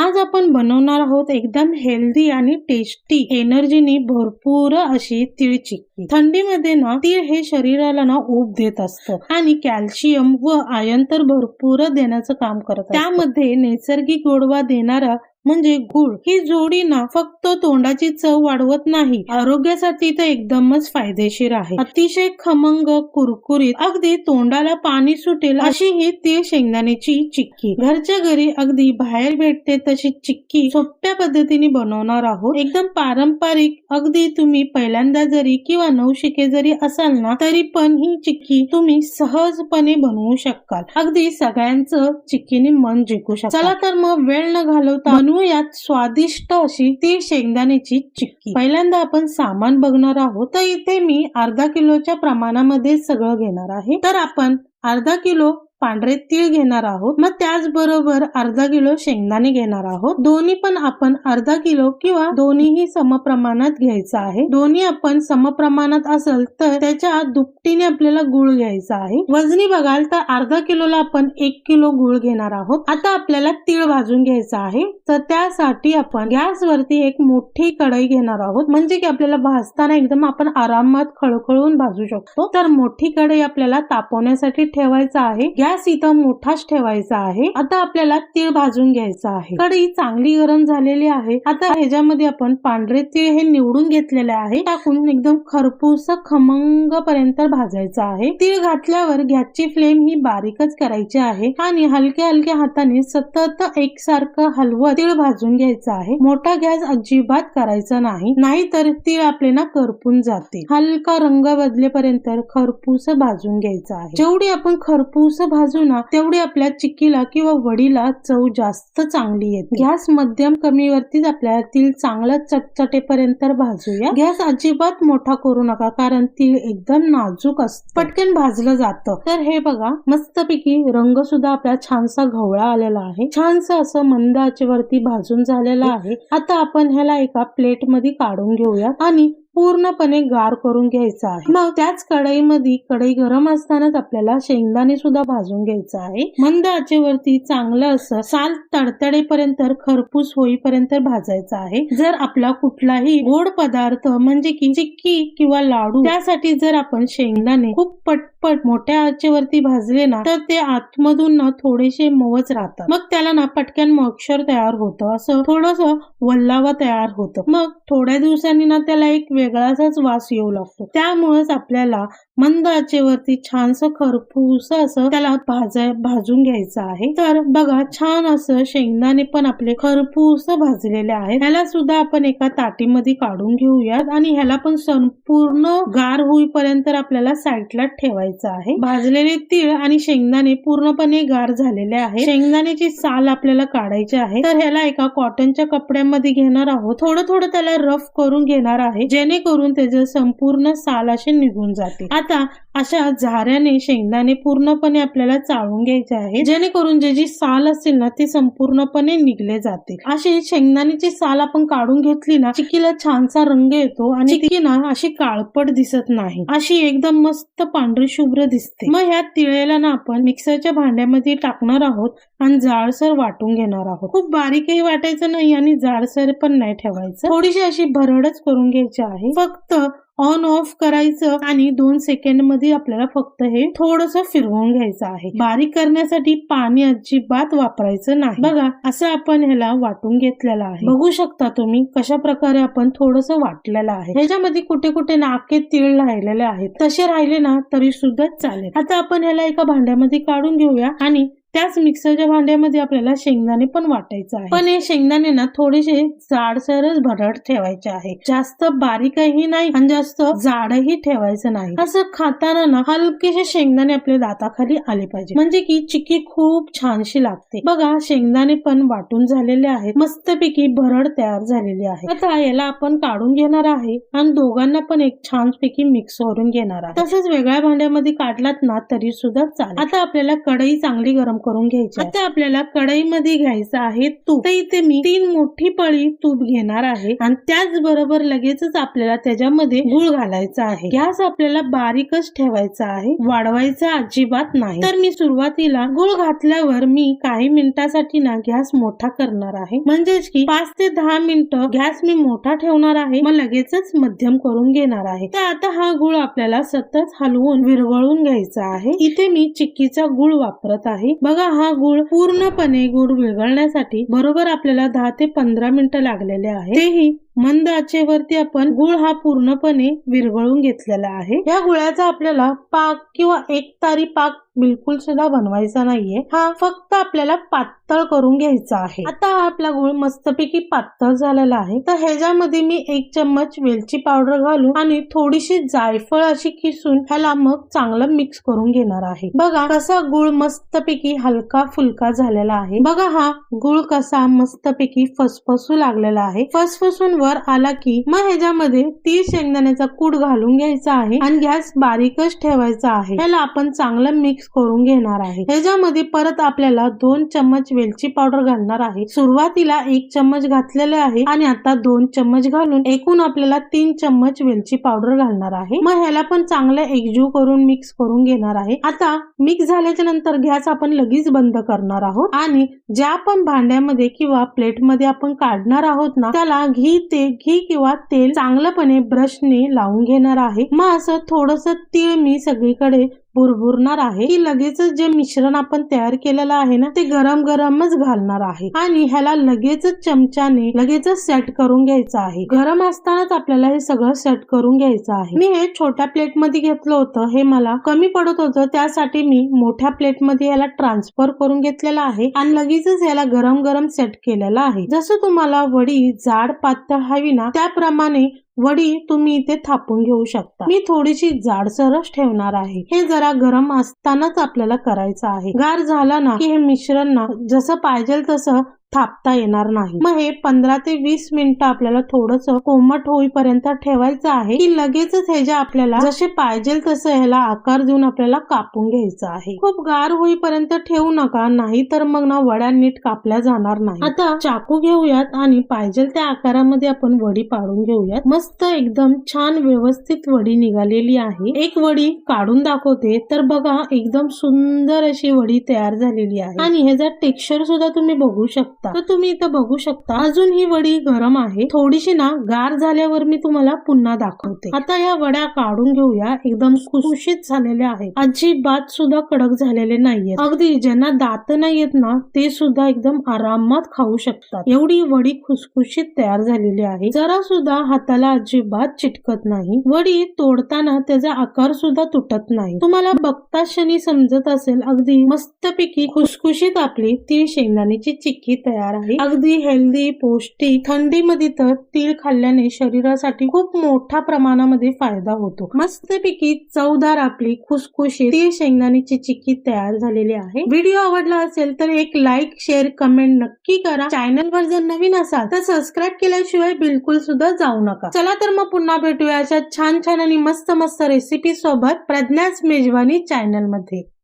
आज आपण बनवणार आहोत एकदम हेल्दी आणि टेस्टी एनर्जीनी भरपूर अशी तीळ चिक्की थंडीमध्ये ना तीळ हे शरीराला ना ऊब देत असतं आणि कॅल्शियम व आयन तर भरपूर देण्याचं काम करत त्यामध्ये नैसर्गिक गोडवा देणारा म्हणजे गुळ. ही जोडी ना फक्त तोंडाची चव वाढवत नाही आरोग्यासाठी तर एकदमच फायदेशीर आहे. अतिशय खमंग कुरकुरीत अगदी तोंडाला पाणी सुटेल अशी ही तीळ शेंगदाण्याची चिक्की. घरच्या घरी अगदी बाहेर भेटते तशी चिक्की सोप्या पद्धतीने बनवणार आहोत. एकदम पारंपरिक अगदी तुम्ही पहिल्यांदा जरी किंवा नवशिके जरी असाल ना तरी पण ही चिक्की तुम्ही सहजपणे बनवू शकाल. अगदी सगळ्यांचं चिक्कीने मन जिंकू शकता चला तर मग वेळ न घालवता बनवूयात स्वादिष्ट अशी ती शेंगदाण्याची चिक्की. पहिल्यांदा आपण सामान बघणार आहोत तर इथे मी अर्धा किलोच्या प्रमाणामध्ये सगळं घेणार आहे. तर आपण अर्धा किलो पांढरे तीळ घेणार आहोत. मग त्याचबरोबर अर्धा किलो शेंगदाणे घेणार आहोत. दोन्ही पण आपण अर्धा किलो किंवा दोन्हीही समप्रमाणात घ्यायचं आहे. दोन्ही आपण समप्रमाणात असेल तर त्याच्या दुपटीने आपल्याला गुळ घ्यायचा आहे. वजनी बघाल तर अर्धा किलोला आपण एक किलो गुळ घेणार आहोत. आता आपल्याला तीळ भाजून घ्यायचा आहे. तर त्यासाठी आपण गॅसवरती एक मोठी कढई घेणार आहोत. म्हणजे की आपल्याला भाजताना एकदम आपण आरामात खळखळून भाजू शकतो. तर मोठी कढई आपल्याला तापवण्यासाठी ठेवायचा आहे. गॅस इथं मोठाच ठेवायचा आहे. आता आपल्याला तीळ भाजून घ्यायचा आहे. कढई चांगली गरम झालेली आहे. आता ह्याच्यामध्ये आपण पांढरे तीळ हे निवडून घेतलेले आहे. टाकून एकदम खरपूस खमंग पर्यंत भाजायचा आहे. तीळ घातल्यावर गॅसची फ्लेम ही बारीकच करायची आहे. आणि हलक्या हलक्या हाताने सतत एकसारखं हलवत तीळ भाजून घ्यायचा आहे. मोठा गॅस अजिबात करायचा नाही. नाहीतर तीळ आपले ना करपून जाते. हलका रंग बदलेपर्यंत खरपूस भाजून घ्यायचा आहे. जेवढी आपण खरपूस भाजू ना तेवढी आपल्या चिक्कीला किंवा वडीला चव जास्त चांगली येते. गॅस मध्यम कमीवरतीच आपल्याला तीळ चांगला चटचटेपर्यंत भाजूया. गॅस अजिबात मोठा करू नका कारण ती एकदम नाजूक असत. पटकन भाजलं जातं. तर हे बघा मस्तपैकी रंग सुद्धा आपला छानसा घवळा आलेला आहे. छानसा असं मंद आचेवरती भाजून झालेला आहे. आता आपण ह्याला एका प्लेटमध्ये काढून घेऊया आणि पूर्णपणे गार करून घ्यायचा आहे. मग त्याच कढईमध्ये कढई गरम असतानाच आपल्याला शेंगदाणे सुद्धा भाजून घ्यायचा आहे. मंद आचेवरती चांगलं असं साल तडतडेपर्यंत खरपूस होईपर्यंत भाजायचं आहे. जर आपला कुठलाही गोड पदार्थ म्हणजे की चिक्की किंवा लाडू त्यासाठी जर आपण शेंगदाणे खूप पटपट मोठ्या आचेवरती भाजले ना तर ते आतमधून ना थोडेसे मवच राहतात. मग त्याला ना पटकन मक्षर तयार होतं. असं थोडस वल्लावा तयार होतं. मग थोड्या दिवसांनी ना त्याला एक वेगळाच वास येऊ लागतो. त्यामुळेच आपल्याला मंद आचेवरती छानस खरपूस असं त्याला भाज भाजून घ्यायचं आहे. तर बघा छान असं शेंगदाणे पण आपले खरपूस भाजलेले आहेत. ह्याला सुद्धा आपण एका ताटीमध्ये काढून घेऊयात आणि ह्याला पण संपूर्ण गार होईपर्यंत आपल्याला साईडला ठेवायचं आहे. भाजलेले तीळ आणि शेंगदाणे पूर्णपणे गार झालेले आहे शेंगदाण्याची साल आपल्याला काढायची आहे. तर ह्याला एका कॉटनच्या कपड्यामध्ये घेणार आहोत. थोडं थोडं त्याला रफ करून घेणार आहे. जेणेकरून त्याचे संपूर्ण साल निघून जाते आता अशा झाऱ्याने शेंगदाणे पूर्णपणे आपल्याला चाळून घ्यायचे आहे जेणेकरून जे जी साल असेल ना ती संपूर्णपणे निघले जाते अशी शेंगदाण्याची साल आपण काढून घेतली ना चिकीला छानसा रंग येतो आणि चिकी ना अशी काळपट दिसत नाही. अशी एकदम मस्त पांढरी शुभ्र दिसते. मग ह्या तिळेला ना आपण मिक्सरच्या भांड्यामध्ये टाकणार आहोत आणि जाडसर वाटून घेणार आहोत. खूप बारीकही वाटायचं नाही आणि जाडसर पण नाही ठेवायचं. थोडीशी अशी भरडच करून घ्यायची आहे. फक्त ऑन ऑफ करायचं आणि दोन सेकंडमध्ये आपल्याला फक्त हे थोडस फिरवून घ्यायचं आहे. बारीक करण्यासाठी पाणी अजिबात वापरायचं नाही. बघा असं आपण ह्याला वाटून घेतलेलं आहे. बघू शकता तुम्ही कशा प्रकारे आपण थोडस वाटलेलं आहे. ह्याच्यामध्ये कुठे कुठे नाके तीळ राहिलेले आहेत. तसे राहिले ना तरी सुद्धा चालेल. आता आपण ह्याला एका भांड्यामध्ये काढून घेऊया आणि त्याच मिक्सरच्या भांड्यामध्ये आपल्याला शेंगदाणे पण वाटायचं आहे. पण हे शेंगदाणे ना थोडेसे जाडसरच भरड ठेवायचे आहे. जास्त बारीकही नाही आणि जास्त जाडही ठेवायचं नाही. असं खाताना ना हलकेसे शेंगदाणे आपल्या दाताखाली आले पाहिजे. म्हणजे की चिकी खूप छानशी लागते. बघा शेंगदाणे पण वाटून झालेले आहेत. मस्तपैकी भरड तयार झालेली आहे. आता याला आपण काढून घेणार आहे आणि दोघांना पण एक छान पैकी मिक्स करून घेणार आहे. तसंच वेगळ्या भांड्यामध्ये काढलात ना तरी सुद्धा चालेल. आता आपल्याला कढई चांगली गरम करून घ्यायचे आता आपल्याला कढईमध्ये घ्यायचं आहे तूप. तर इथे मी तीन मोठी पळी तूप घेणार आहे आणि त्याचबरोबर लगेचच आपल्याला त्याच्यामध्ये गुळ घालायचा आहे. गॅस आपल्याला बारीकच ठेवायचा आहे. वाढवायचा अजिबात नाही. तर मी सुरुवातीला गुळ घातल्यावर मी काही मिनिटासाठी ना गॅस मोठा करणार आहे. म्हणजेच की पाच ते दहा मिनिटं गॅस मी मोठा ठेवणार आहे. मग लगेचच मध्यम करून घेणार आहे. तर आता हा गुळ आपल्याला सतत हलवून विरघळून घ्यायचा आहे. इथे मी चिक्कीचा गुळ वापरत आहे. बघा हा गुळ पूर्णपणे गुळ विरघळण्यासाठी बरोबर आपल्याला दहा ते पंधरा मिनिटं लागलेले आहे तेही मंद आचेवरती आपण गुळ हा पूर्णपणे विरघळून घेतलेला आहे. या गुळाचा आपल्याला पाक किंवा एक तारी पाक बिलकुल सुद्धा बनवायचा नाहीये. हा फक्त आपल्याला पातळ करून घ्यायचा आहे. आता हा आपला गुळ मस्तपैकी पातळ झालेला आहे. तर ह्याच्यामध्ये मी एक चम्मच वेलची पावडर घालून आणि थोडीशी जायफळ अशी किसून ह्याला मग चांगलं मिक्स करून घेणार आहे. बघा कसा गुळ मस्तपैकी हलका फुलका झालेला आहे. बघा हा गुळ कसा मस्तपैकी फसफसू लागलेला आहे. फसफसून वर आला की मग ह्याच्यामध्ये तीळ शेंगदाण्याचा कूट घालून घ्यायचा आहे आणि गॅस बारीकच ठेवायचा आहे. ह्याला आपण चांगलं मिक्स करून घेणार आहे. ह्याच्यामध्ये परत आपल्याला दोन चम्मच वेलची पावडर घालणार आहे. सुरुवातीला एक चम्मच घातलेले आहे आणि आता दोन चम्मच घालून एकूण आपल्याला तीन चम्मच वेलची पावडर घालणार आहे. मग ह्याला पण चांगलं एकजीव करून मिक्स करून घेणार आहे. आता मिक्स झाल्याच्यानंतर गॅस आपण लगेच बंद करणार आहोत आणि ज्या पण भांड्यामध्ये किंवा प्लेटमध्ये आपण काढणार आहोत ना त्याला घी ते घी किंवा तेल चांगलंपणे ब्रशने लावून घेणार आहे. मग असं थोडस तीळ मी सगळीकडे बुरबुरणार आहे. की लगेचच जे मिश्रण आपण तयार केलेलं आहे ना ते गरम गरमच घालणार आहे. आणि ह्याला लगेचच चमच्याने लगेचच सेट करून घ्यायचं आहे. गरम असतानाच आपल्याला हे सगळं सेट करून घ्यायचं आहे. मी हे छोट्या प्लेटमध्ये घेतलं होतं. हे मला कमी पडत होतं. त्यासाठी मी मोठ्या प्लेटमध्ये याला ट्रान्सफर करून घेतलेलं आहे. आणि लगेचच याला गरम गरम सेट केलेलं आहे. जसं तुम्हाला वडी जाड पातळ हवी ना त्याप्रमाणे वडी तुम्ही इथे थापून घेऊ शकता. मी थोडीशी जाडसरच ठेवणार आहे. हे जरा गरम असतानाच आपल्याला करायचं आहे. गार झाला ना की हे मिश्रण ना जसं पाहिजे तसं थापता येणार नाही. मग हे पंधरा ते वीस मिनिटं आपल्याला थोडस कोमट होईपर्यंत ठेवायचं आहे की लगेचच ह्याच्या आपल्याला जसे पाहिजे तसं ह्याला आकार देऊन आपल्याला कापून घ्यायचं आहे. खूप गार होईपर्यंत ठेवू नका नाही तर मग ना वड्या नीट कापल्या जाणार नाही. आता चाकू घेऊयात आणि पाहिजे त्या आकारामध्ये आपण वडी पाडून घेऊयात. मस्त एकदम छान व्यवस्थित वडी निघालेली आहे. एक वडी काढून दाखवते तर बघा एकदम सुंदर अशी वडी तयार झालेली आहे. आणि ह्याचा टेक्स्चर सुद्धा तुम्ही बघू शकता. तर तुम्ही इथं बघू शकता. अजून ही वडी गरम आहे. थोडीशी ना गार झाल्यावर मी तुम्हाला पुन्हा दाखवते. आता या वड्या काढून घेऊया. एकदम खुसखुशीत झालेल्या आहेत. अजिबात सुद्धा कडक झालेले नाहीये अगदी ज्यांना दात नाही येत ना ते सुद्धा एकदम आरामात खाऊ शकतात. एवढी वडी खुसखुशीत तयार झालेली आहे. जरा सुद्धा हाताला अजिबात चिटकत नाही. वडी तोडताना त्याचा आकार सुद्धा तुटत नाही. तुम्हाला बघता क्षणी समजत असेल अगदी मस्तपैकी खुसखुशीत आपली ती शेंगदाण्याची चिक्की तयार आहे. अगदी हेल्दी पौष्टिक थंडीमध्ये तर तीळ खाल्ल्याने शरीरासाठी खूप मोठ्या प्रमाणामध्ये फायदा होतो. मस्तपैकी चवदार आपली खुसखुशी तीळ शेंगदाण्याची चिक्की तयार झालेली आहे. व्हिडिओ आवडला असेल तर एक लाईक शेअर कमेंट नक्की करा. चॅनल वर जर नवीन असाल तर सबस्क्राईब केल्याशिवाय बिलकुल सुद्धा जाऊ नका. चला तर मग पुन्हा भेटूया अशा छान छान आणि मस्त मस्त रेसिपी सोबत प्रज्ञाच मेजवानी चॅनलमध्ये.